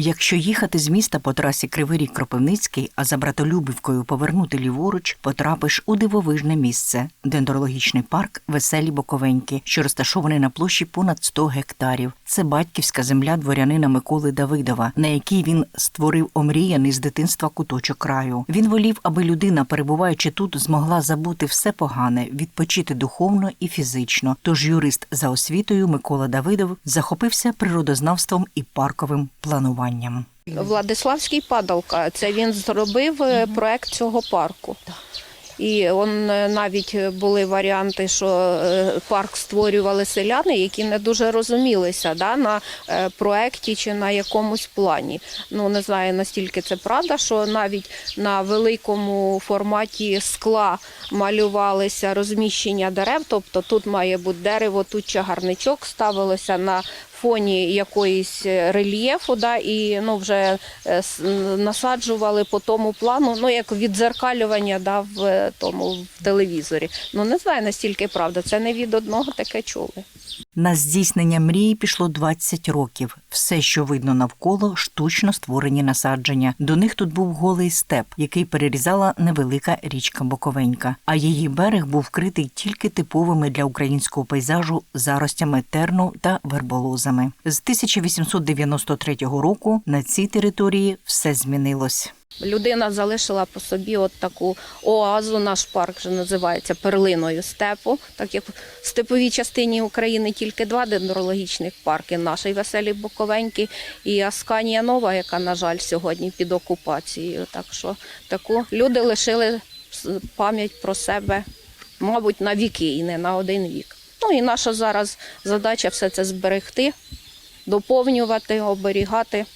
Якщо їхати з міста по трасі Кривий Ріг Кропивницький, а за Братолюбівкою повернути ліворуч, потрапиш у дивовижне місце дендрологічний парк Веселі Боковеньки, що розташований на площі понад 100 гектарів. Це батьківська земля дворянина Миколи Давидова, на якій він створив омріяний з дитинства куточок краю. Він волів, аби людина, перебуваючи тут, змогла забути все погане, відпочити духовно і фізично. Тож юрист за освітою Микола Давидов захопився природознавством і парковим плануванням. Владиславський падалка. Це він зробив е, проект цього парку. І он е, навіть були варіанти, що е, парк створювали селяни, які не дуже розумілися да, на проекті чи на якомусь плані. Ну не знаю настільки це правда, що навіть на великому форматі скла малювалися розміщення дерев. Тобто тут має бути дерево, тут чагарничок ставилося на фоні якоїсь е, рельєфу, да, і ну, вже е, насаджували по тому плану, ну як відзеркалювання да, в е, тому в телевізорі. Ну не знаю настільки правда. Це не від одного таке чули. На здійснення мрії пішло 20 років. Все, що видно навколо, штучно створені насадження. До них тут був голий степ, який перерізала невелика річка Боковенька. А її берег був вкритий тільки типовими для українського пейзажу заростями терну та верболозами. З 1893 року на цій території все змінилось. Людина залишила по собі от таку оазу. Наш парк вже називається перлиною степу, так як в степовій частині України тільки два дендрологічних парки: наш і веселі і Асканія Нова, яка, на жаль, сьогодні під окупацією. Так що таку люди лишили пам'ять про себе, мабуть, на віки і не на один вік. Ну і наша зараз задача все це зберегти, доповнювати, оберігати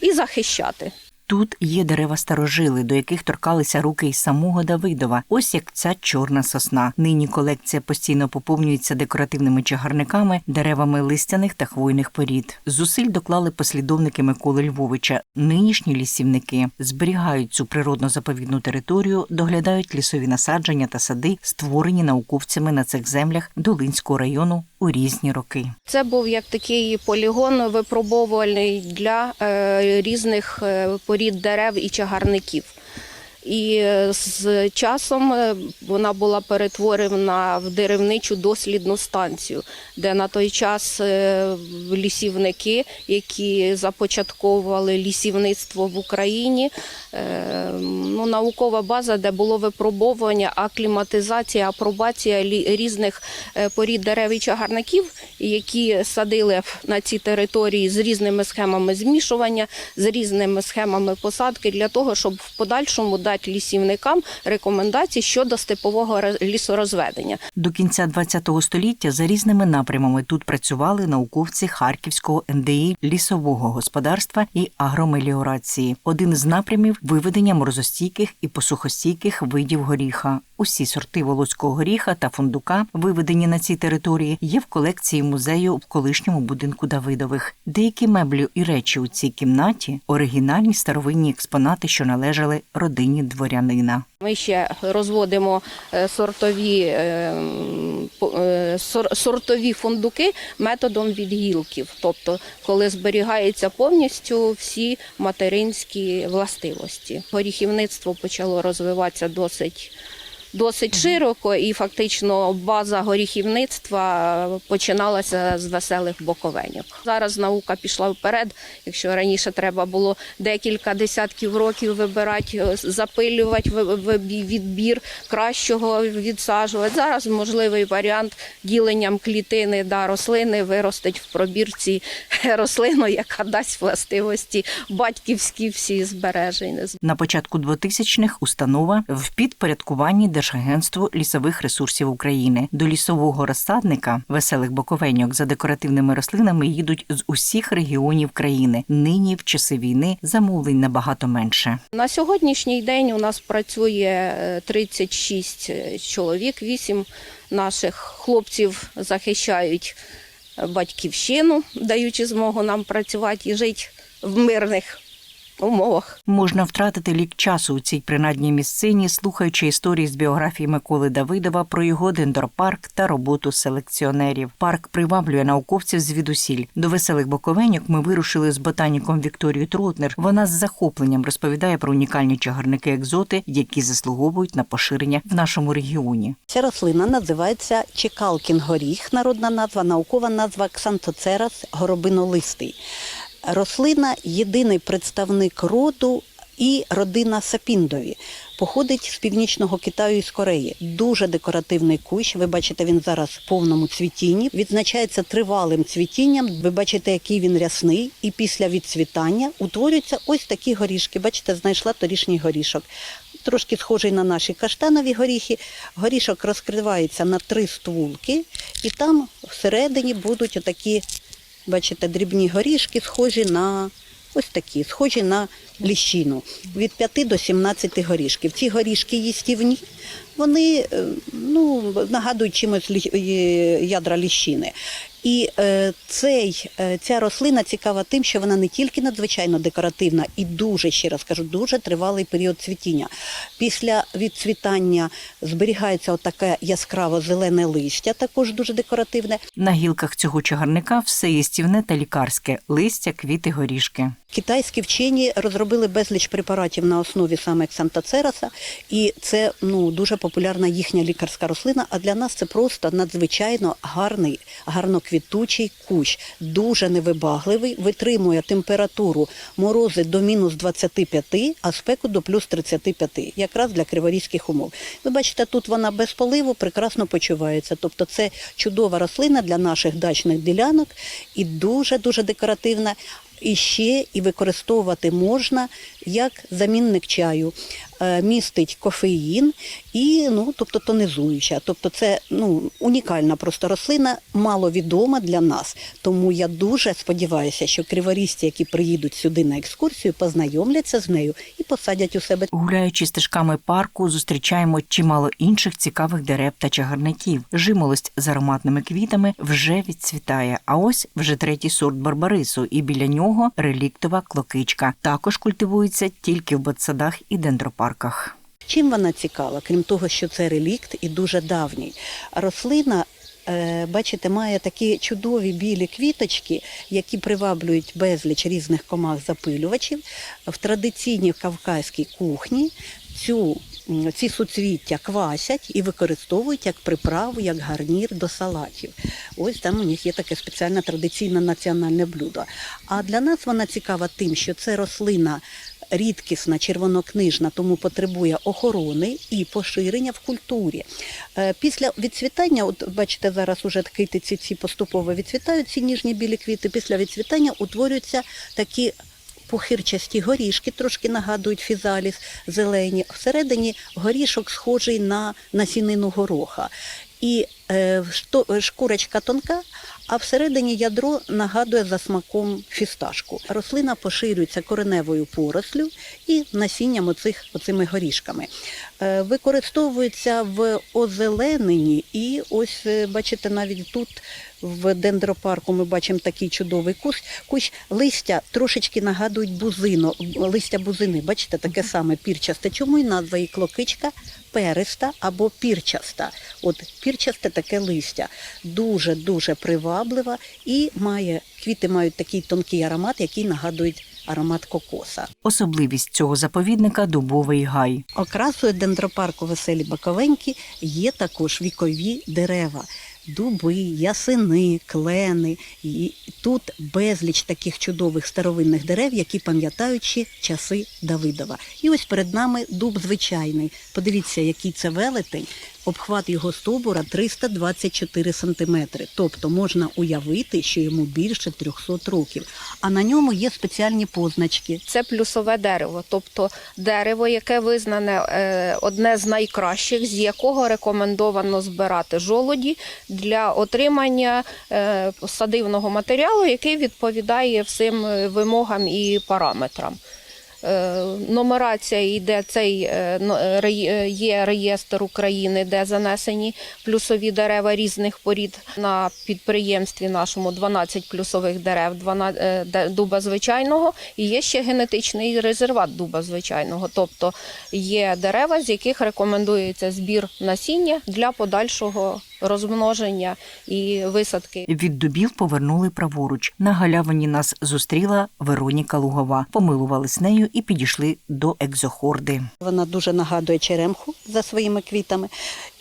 і захищати. Тут є дерева старожили, до яких торкалися руки й самого Давидова. Ось як ця чорна сосна. Нині колекція постійно поповнюється декоративними чагарниками, деревами листяних та хвойних порід. Зусиль доклали послідовники Миколи Львовича. Нинішні лісівники зберігають цю природно-заповідну територію, доглядають лісові насадження та сади, створені науковцями на цих землях Долинського району у різні роки. Це був як такий полігон випробовувальний для е, різних е, порід дерев і чагарників. І е, з часом е, вона була перетворена в деревничу дослідну станцію, де на той час е, лісівники, які започатковували лісівництво в Україні, ну, наукова база, де було випробовування, акліматизація, апробація різних порід дерев і чагарників, які садили на ці території з різними схемами змішування, з різними схемами посадки для того, щоб в подальшому дати лісівникам рекомендації щодо степового лісорозведення. До кінця ХХ століття за різними напрямами тут працювали науковці Харківського НДІ лісового господарства і агромеліорації. Один з напрямів виведення морозостійких і посухостійких видів горіха. Усі сорти волоського горіха та фундука, виведені на цій території, є в колекції музею в колишньому будинку Давидових. Деякі меблі і речі у цій кімнаті оригінальні старовинні експонати, що належали родині дворянина. Ми ще розводимо е, сортові, е, е, сор- сортові фундуки методом відгілків, тобто коли зберігаються повністю всі материнські властивості. Горіхівництво почало розвиватися досить. Досить широко, і фактично база горіхівництва починалася з веселих боковеньок. Зараз наука пішла вперед. Якщо раніше треба було декілька десятків років вибирати, е, запилювати відбір кращого відсаджувати. Зараз можливий варіант діленням клітини да, рослини виростить в пробірці рослину, яка дасть властивості батьківські всі збережені. На початку 2000-х установа в підпорядкуванні Держагентству лісових ресурсів України. До лісового розсадника веселих боковеньок за декоративними рослинами їдуть з усіх регіонів країни. Нині в часи війни замовлень набагато менше. На сьогоднішній день у нас працює е, 36 чоловік, 8 наших хлопців захищають е, батьківщину, даючи змогу нам працювати і жити в мирних умовах. Можна втратити лік часу у цій принадній місцині, слухаючи історії з біографії Миколи Давидова про його дендропарк та роботу селекціонерів. Парк приваблює науковців звідусіль. До веселих боковеньок ми вирушили з ботаніком Вікторією Тротнер. Вона з захопленням розповідає про унікальні чагарники екзоти, які заслуговують на поширення в нашому регіоні. Ця рослина називається чекалкін горіх, народна назва, наукова назва ксантоцерас горобинолистий. Рослина єдиний представник роду і родина сапіндові. Походить з північного Китаю і з Кореї. Дуже декоративний кущ. Ви бачите, він зараз в повному цвітінні. Відзначається тривалим цвітінням. Ви бачите, який він рясний. І після відцвітання утворюються ось такі горішки. Бачите, знайшла торішній горішок. Трошки схожий на наші каштанові горіхи. Горішок розкривається на три ствулки, і там всередині будуть отакі, бачите, дрібні горішки, схожі на ось такі, схожі на ліщину. Від 5 до 17 горішків. Ці горішки їстівні, вони е, ну, нагадують чимось е, ядра ліщини. І е, цей, е, ця рослина цікава тим, що вона не тільки надзвичайно декоративна і дуже, ще раз кажу, дуже тривалий період цвітіння. Після відцвітання зберігається отаке яскраво зелене листя, також дуже декоративне. На гілках цього чагарника все їстівне та лікарське листя, квіти, горішки. Китайські вчені розробили безліч препаратів на основі саме ксантоцераса, і це ну дуже популярна їхня лікарська рослина. А для нас це просто надзвичайно гарний, гарноквітучий кущ, дуже невибагливий, витримує температуру морози до мінус 25, а спеку до плюс 35, якраз для криворізьких умов. Ви бачите, тут вона без поливу прекрасно почувається. Тобто, це чудова рослина для наших дачних ділянок і дуже дуже декоративна. І ще і використовувати можна як замінник чаю. Е, Містить кофеїн і ну, тобто тонізуюча. Тобто це ну, унікальна просто рослина, маловідома для нас. Тому я дуже сподіваюся, що криворізці, які приїдуть сюди на екскурсію, познайомляться з нею і посадять у себе Гуляючи стежками парку, зустрічаємо чимало інших цікавих дерев та чагарників. Жимолость з ароматними квітами вже відцвітає. А ось вже третій сорт барбарису, і біля нього реліктова клокичка. Також культивується тільки в ботсадах і дендропарках. Чим вона цікава, крім того, що це релікт і дуже давній. Рослина, е, бачите, має такі чудові білі квіточки, які приваблюють безліч різних комах запилювачів. В традиційній кавказькій кухні цю, ці суцвіття квасять і використовують як приправу, як гарнір до салатів. Ось там у них є таке спеціальне традиційне національне блюдо. А для нас вона цікава тим, що це рослина рідкісна, червонокнижна, тому потребує охорони і поширення в культурі. Е, Після відцвітання, от бачите, зараз уже китиці ці поступово відцвітають, ці ніжні білі квіти. Після відцвітання утворюються такі. Похирчасті горішки трошки нагадують фізаліс зелені. Всередині горішок схожий на насінину гороха. І шкурочка тонка, а всередині ядро нагадує за смаком фісташку. Рослина поширюється кореневою порослю і насінням оцих, оцими горішками. Е, Використовується в озелененні і ось е, бачите навіть тут в дендропарку ми бачимо такий чудовий кущ. Кущ листя трошечки нагадують бузину, листя бузини. Бачите, таке саме пірчасте. Чому і назва і клокичка периста або пірчаста. От пірчасте таке листя. Дуже дуже приваблива і має квіти мають такий тонкий аромат, який нагадують аромат кокоса. Особливість цього заповідника дубовий гай. Окрасою дендропарку Веселі Баковенькі є також вікові дерева. Дуби, ясени, клени. І тут безліч таких чудових старовинних дерев, які пам'ятають ще часи Давидова. І ось перед нами дуб звичайний. Подивіться, який це велетень. Обхват його стовбура 324 сантиметри. Тобто можна уявити, що йому більше 300 років. А на ньому є спеціальні позначки. Це плюсове дерево, тобто дерево, яке визнане е, одне з найкращих, з якого рекомендовано збирати жолоді для отримання е, садивного матеріалу, який відповідає всім е, вимогам і параметрам. Е, нумерація йде цей е, е, є реєстр України, де занесені плюсові дерева різних порід на підприємстві нашому 12 плюсових дерев, 12 е, де- дуба звичайного, і є ще генетичний резерват дуба звичайного. Тобто є дерева, з яких рекомендується збір насіння для подальшого розмноження і висадки. Від дубів повернули праворуч. На галявині нас зустріла Вероніка Лугова. Помилувались нею і підійшли до екзохорди. Вона дуже нагадує черемху за своїми квітами.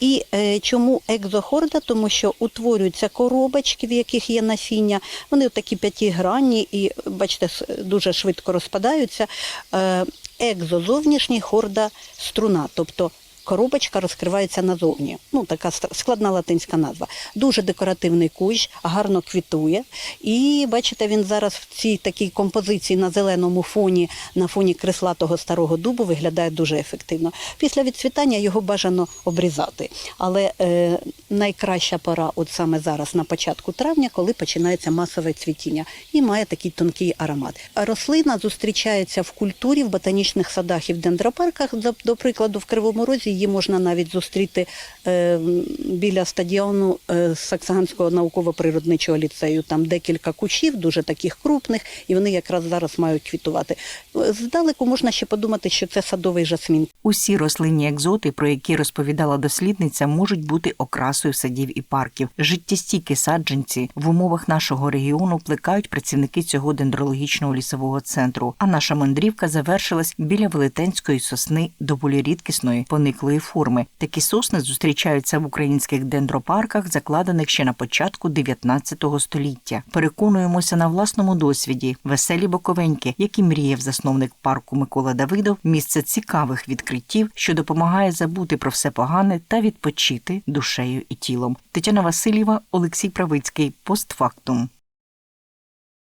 І е, чому екзохорда? Тому що утворюються коробочки, в яких є насіння. Вони такі п'ятигранні і, бачите, дуже швидко розпадаються. Е, екзо зовнішній, хорда струна, тобто коробочка розкривається назовні. Ну, така складна латинська назва. Дуже декоративний кущ, гарно квітує. І бачите, він зараз в цій такій композиції на зеленому фоні, на фоні креслатого старого дубу виглядає дуже ефективно. Після відцвітання його бажано обрізати. Але е, найкраща пора, от саме зараз, на початку травня, коли починається масове цвітіння, і має такий тонкий аромат. Рослина зустрічається в культурі, в ботанічних садах і в дендропарках. До прикладу, в Кривому Розі її можна навіть зустріти е, біля стадіону е, Саксаганського науково-природничого ліцею. Там декілька кущів, дуже таких крупних, і вони якраз зараз мають квітувати. Е, Здалеку можна ще подумати, що це садовий жасмін. Усі рослинні екзоти, про які розповідала дослідниця, можуть бути окрасою садів і парків. Життєстійкі саджанці в умовах нашого регіону плекають працівники цього дендрологічного лісового центру. А наша мандрівка завершилась біля велетенської сосни доволі рідкісної пониклої форми. Такі сосни зустрічаються в українських дендропарках, закладених ще на початку 19 століття. Переконуємося на власному досвіді. Веселі Боковеньки, як і мріяв засновник парку Микола Давидов, місце цікавих відкриттів, що допомагає забути про все погане та відпочити душею і тілом. Тетяна Васильєва, Олексій Правицький, постфактум.